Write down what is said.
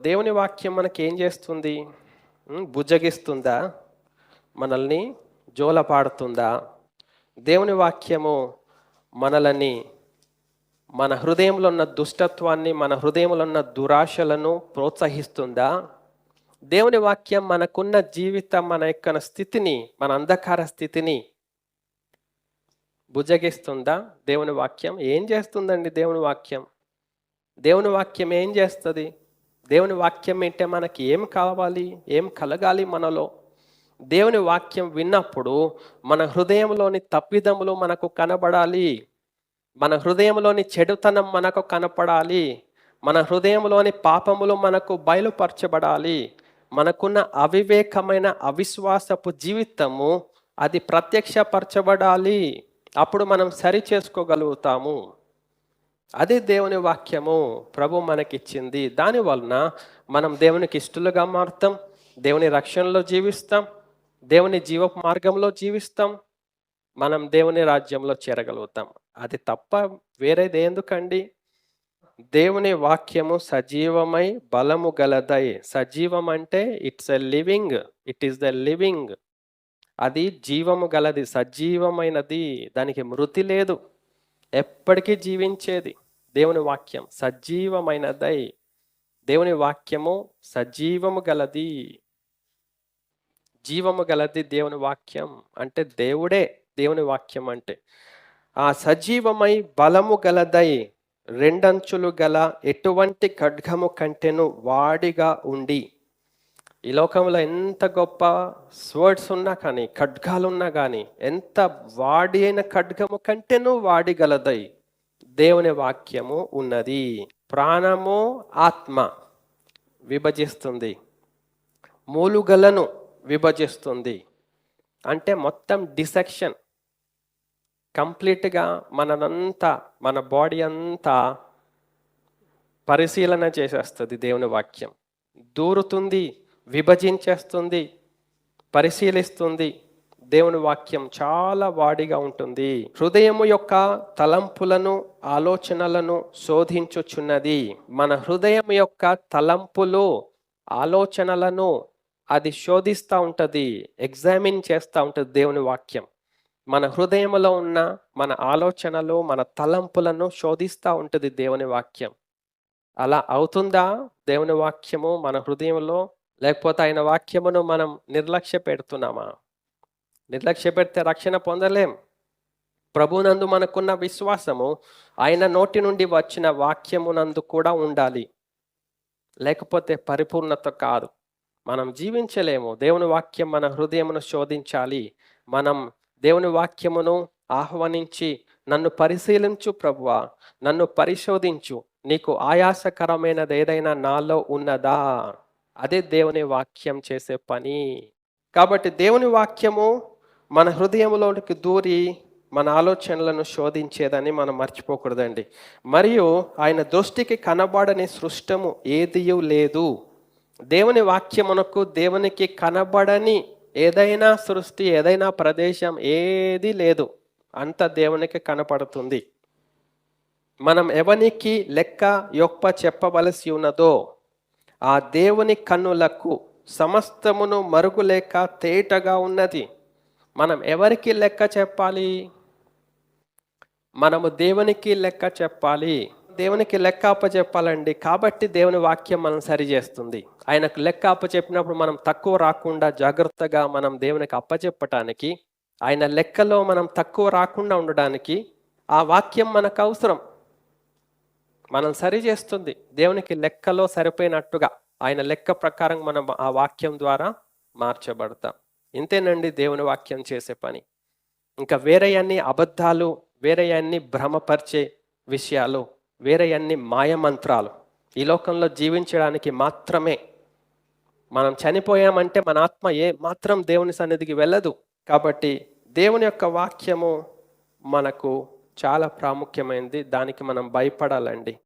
దేవుని వాక్యం మనకి ఏం చేస్తుంది బుజ్జగిస్తుందా మనల్ని జోలపాడుతుందా? దేవుని వాక్యము మనలని మన హృదయంలో ఉన్న దుష్టత్వాన్ని మన హృదయంలో ఉన్న దురాశలను ప్రోత్సహిస్తుందా? దేవుని వాక్యం మనకున్న జీవితం మన యొక్క స్థితిని మన అంధకార స్థితిని భుజగిస్తుందా? దేవుని వాక్యం ఏం చేస్తుందండి దేవుని వాక్యం? దేవుని వాక్యం ఏం చేస్తుంది? దేవుని వాక్యం ఏంటంటే మనకి ఏం కావాలి ఏం కలగాలి మనలో? దేవుని వాక్యం విన్నప్పుడు మన హృదయంలోని తప్పిదములు మనకు కనబడాలి. మన హృదయంలోని చెడుతనం మనకు కనపడాలి. మన హృదయంలోని పాపములు మనకు బయలుపరచబడాలి. మనకున్న అవివేకమైన అవిశ్వాసపు జీవితము అది ప్రత్యక్షపరచబడాలి. అప్పుడు మనం సరి చేసుకోగలుగుతాము. అది దేవుని వాక్యము ప్రభు మనకిచ్చింది. దాని వలన మనం దేవునికి ఇష్టలుగా మారుతాం దేవుని రక్షణలో జీవిస్తాం దేవుని జీవ మార్గంలో జీవిస్తాం మనం దేవుని రాజ్యంలో చేరగలుగుతాం. అది తప్ప వేరేది ఎందుకండి? దేవుని వాక్యము సజీవమై బలము గలదై సజీవం అంటే it's a living it is the living అది జీవము గలది సజీవమైనది దానికి మృతి లేదు. ఎప్పటికీ జీవించేది దేవుని వాక్యం. సజీవమైనదై దేవుని వాక్యము సజీవము గలది. జీవము గలది దేవుని వాక్యం అంటే దేవుడే దేవుని వాక్యం అంటే. ఆ సజీవమై బలము గలదై రెండంచులు గల ఎటువంటి ఖడ్గము కంటెను వాడిగా ఉండి ఈ లోకంలో ఎంత గొప్ప స్వర్డ్స్ ఉన్నా కానీ ఖడ్గాలు ఉన్నా కానీ ఎంత వాడి అయిన ఖడ్గము కంటేనూ వాడిగలదై దేవుని వాక్యము ఉన్నది. ప్రాణము ఆత్మ విభజిస్తుంది. మూలుగలను విభజిస్తుంది. అంటే మొత్తం డిసెక్షన్ కంప్లీట్గా మననంతా మన బాడీ అంతా పరిశీలన చేసేస్తుంది దేవుని వాక్యం. దూరుతుంది విభజించేస్తుంది పరిశీలిస్తుంది. దేవుని వాక్యం చాలా వాడిగా ఉంటుంది. హృదయము యొక్క తలంపులను ఆలోచనలను శోధించుచున్నది. మన హృదయం యొక్క తలంపులు ఆలోచనలను అది శోధిస్తూ ఉంటుంది ఎగ్జామిన్ చేస్తూ ఉంటుంది దేవుని వాక్యం. మన హృదయంలో ఉన్న మన ఆలోచనలు మన తలంపులను శోధిస్తూ ఉంటుంది దేవుని వాక్యం. అలా అవుతుందా దేవుని వాక్యము మన హృదయంలో? లేకపోతే ఆయన వాక్యమును మనం నిర్లక్ష్య పెడుతున్నామా? నిర్లక్ష్య పెడితే రక్షణ పొందలేం. ప్రభునందు మనకున్న విశ్వాసము ఆయన నోటి నుండి వచ్చిన వాక్యమునందు కూడా ఉండాలి. లేకపోతే పరిపూర్ణత కాదు. మనం జీవించలేము. దేవుని వాక్యం మన హృదయమును శోధించాలి. మనం దేవుని వాక్యమును ఆహ్వానించి నన్ను పరిశీలించు ప్రభువా నన్ను పరిశోధించు. నీకు ఆయాసకరమైనది ఏదైనా నాలో ఉన్నదా? అదే దేవుని వాక్యం చేసే పని. కాబట్టి దేవుని వాక్యము మన హృదయంలోనికి దూరి మన ఆలోచనలను శోధించేదని మనం మర్చిపోకూడదండి. మరియు ఆయన దృష్టికి కనబడని సృష్టము ఏదియు లేదు. దేవుని వాక్యమునకు దేవునికి కనబడని ఏదైనా సృష్టి ఏదైనా ప్రదేశం ఏది లేదు. అంత దేవునికి కనపడుతుంది. మనం ఎవనికి లెక్క యొక్క చెప్పవలసి ఉన్నదో ఆ దేవుని కన్నులకు సమస్తమును మరుగులేక తేటగా ఉన్నది. మనం ఎవరికి లెక్క చెప్పాలి? మనము దేవునికి లెక్క చెప్పాలి. దేవునికి లెక్క అప్పచెప్పాలండి. కాబట్టి దేవుని వాక్యం మనం సరిచేస్తుంది ఆయనకు లెక్క అప్పచెప్పినప్పుడు మనం తక్కువ రాకుండా జాగ్రత్తగా మనం దేవునికి అప్పచెప్పటానికి ఆయన లెక్కలో మనం తక్కువ రాకుండా ఉండడానికి ఆ వాక్యం మనకు అవసరం. మనం సరి చేస్తుంది. దేవునికి లెక్కలో సరిపోయినట్టుగా ఆయన లెక్క ప్రకారం మనం ఆ వాక్యం ద్వారా మార్చబడతాం. ఇంతేనండి దేవుని వాక్యం చేసే పని. ఇంకా వేరే అన్ని అబద్ధాలు వేరే అన్ని భ్రమపరిచే విషయాలు వేరే అన్ని మాయమంత్రాలు ఈ లోకంలో జీవించడానికి మాత్రమే. మనం చనిపోయామంటే మన ఆత్మ ఏ మాత్రం దేవుని సన్నిధికి వెళ్ళదు. కాబట్టి దేవుని యొక్క వాక్యము మనకు చాలా ప్రాముఖ్యమైనది దానికి మనం భయపడాలండి.